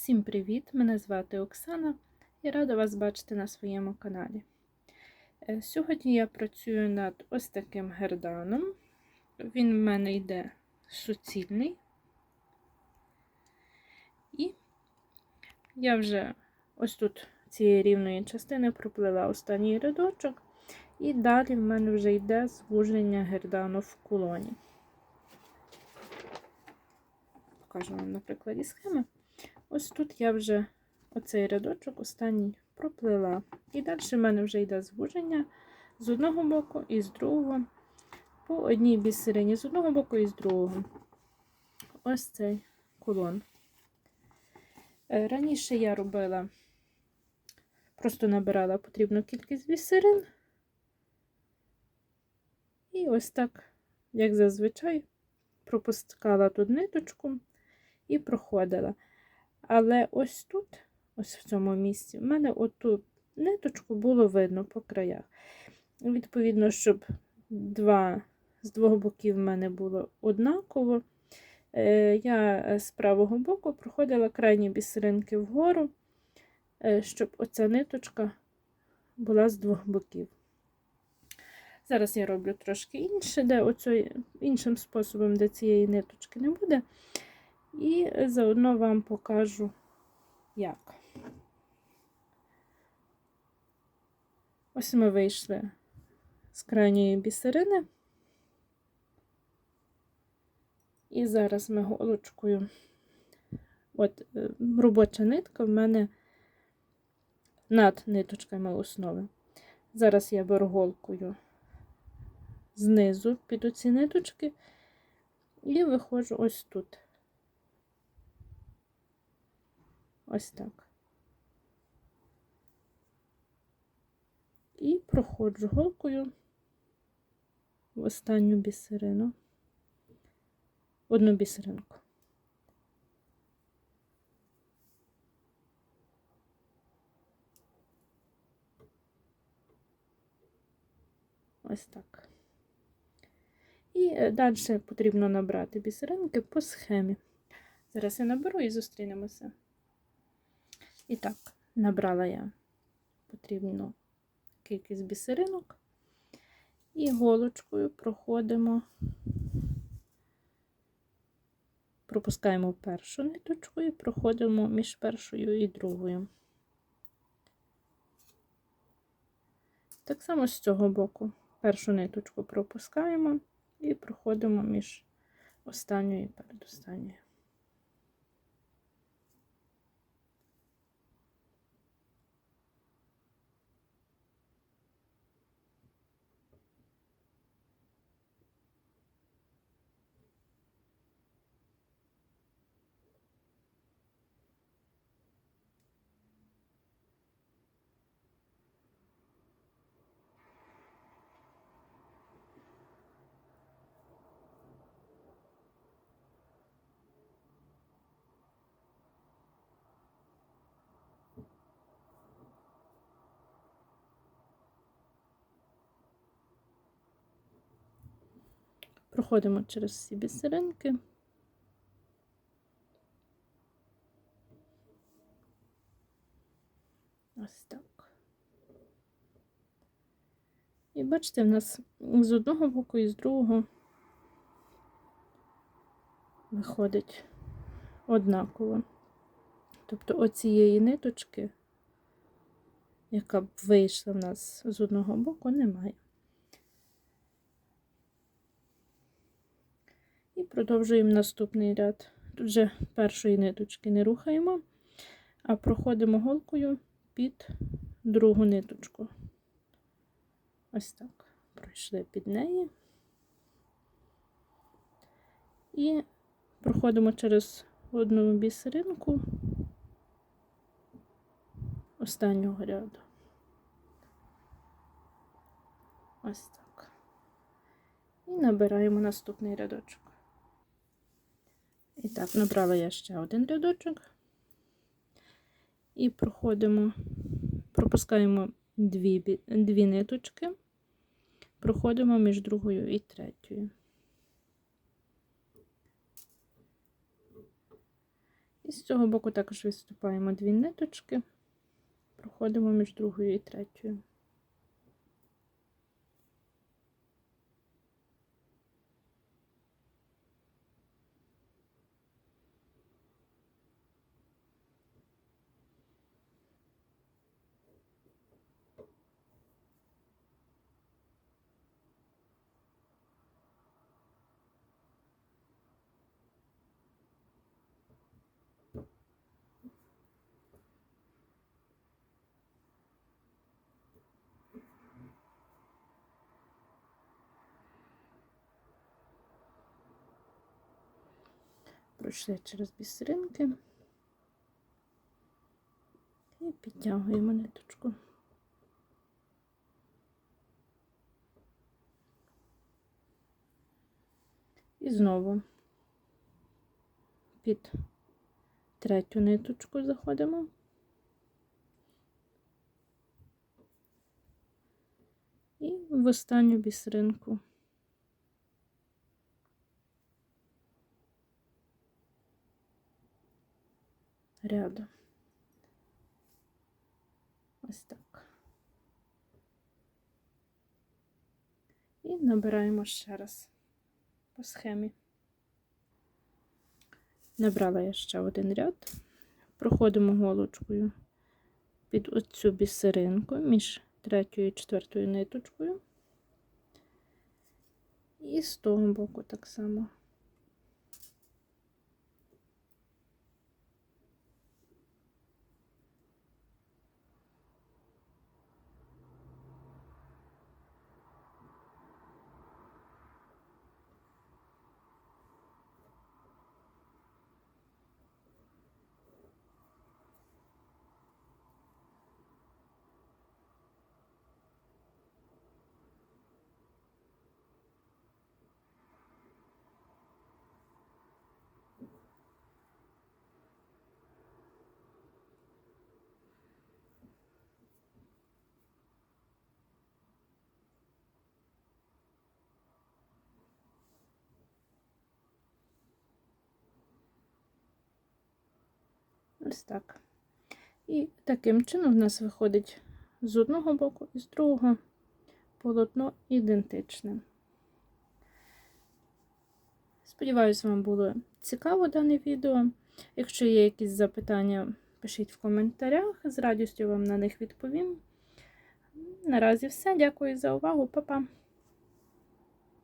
Всім привіт! Мене звати Оксана і рада вас бачити на своєму каналі. Е, Сьогодні я працюю над ось таким герданом. Він в мене йде суцільний. І я вже ось тут цієї рівної частини проплила останній рядочок, і далі в мене вже йде звуження гердану в кулоні. Покажу вам на прикладі схеми. Ось тут я вже оцей рядочок останній проплила. І далі в мене вже йде звуження з одного боку і з другого, по одній бісерині з одного боку і з другого. Ось цей кулон. Е, Раніше я робила, просто набирала потрібну кількість бісерин. І ось так, як зазвичай, пропускала тут ниточку і проходила. Але ось тут, ось в цьому місці, в мене оту ниточку було видно по краях. Відповідно, щоб два, з двох боків в мене було однаково. Е, я з правого боку проходила крайні бісеринки вгору, е, щоб оця ниточка була з двох боків. Зараз я роблю трошки інше, де оцей, іншим способом, де цієї ниточки не буде. І заодно вам покажу, як. Ось ми вийшли з крайньої бісерини. І зараз ми голочкою, от е, робоча нитка в мене над ниточками основи. Зараз я беру голкою знизу під оці ниточки і виходжу ось тут. Ось так. І проходжу голкою в останню бісерину, одну бісеринку. Ось так. І е, далі потрібно набрати бісеринки по схемі. Зараз я наберу і зустрінемося. І так, набрала я потрібну кількість бісеринок і голочкою проходимо, пропускаємо першу ниточку і проходимо між першою і другою. Так само з цього боку першу ниточку пропускаємо і проходимо між останньою і передостанньою. Проходимо через всі бісеринки. Ось так. І бачите, в нас з одного боку і з другого виходить однаково. Тобто оцієї ниточки, яка б вийшла в нас з одного боку, немає. І продовжуємо наступний ряд. Тут вже першої ниточки не рухаємо, а проходимо голкою під другу ниточку. Ось так. Пройшли під неї. І проходимо через одну бісеринку останнього ряду. Ось так. І набираємо наступний рядочок. І так, набрала я ще один рядочок і проходимо, пропускаємо дві, дві ниточки, проходимо між другою і третьою. І з цього боку також виступаємо дві ниточки, проходимо між другою і третьою. Пройшли через бісеринки і підтягуємо ниточку. І знову під третю ниточку заходимо. І в останню бісеринку. Ряду. Ось так. І набираємо ще раз по схемі. Набрала я ще один ряд, проходимо голочкою під оцю бісеринку між третьою і четвертою ниточкою. І з того боку так само. Ось так. І таким чином в нас виходить з одного боку і з другого полотно ідентичне. Сподіваюсь, вам було цікаво дане відео. Якщо є якісь запитання, пишіть в коментарях, з радістю вам на них відповім. Наразі все. Дякую за увагу, Па-па!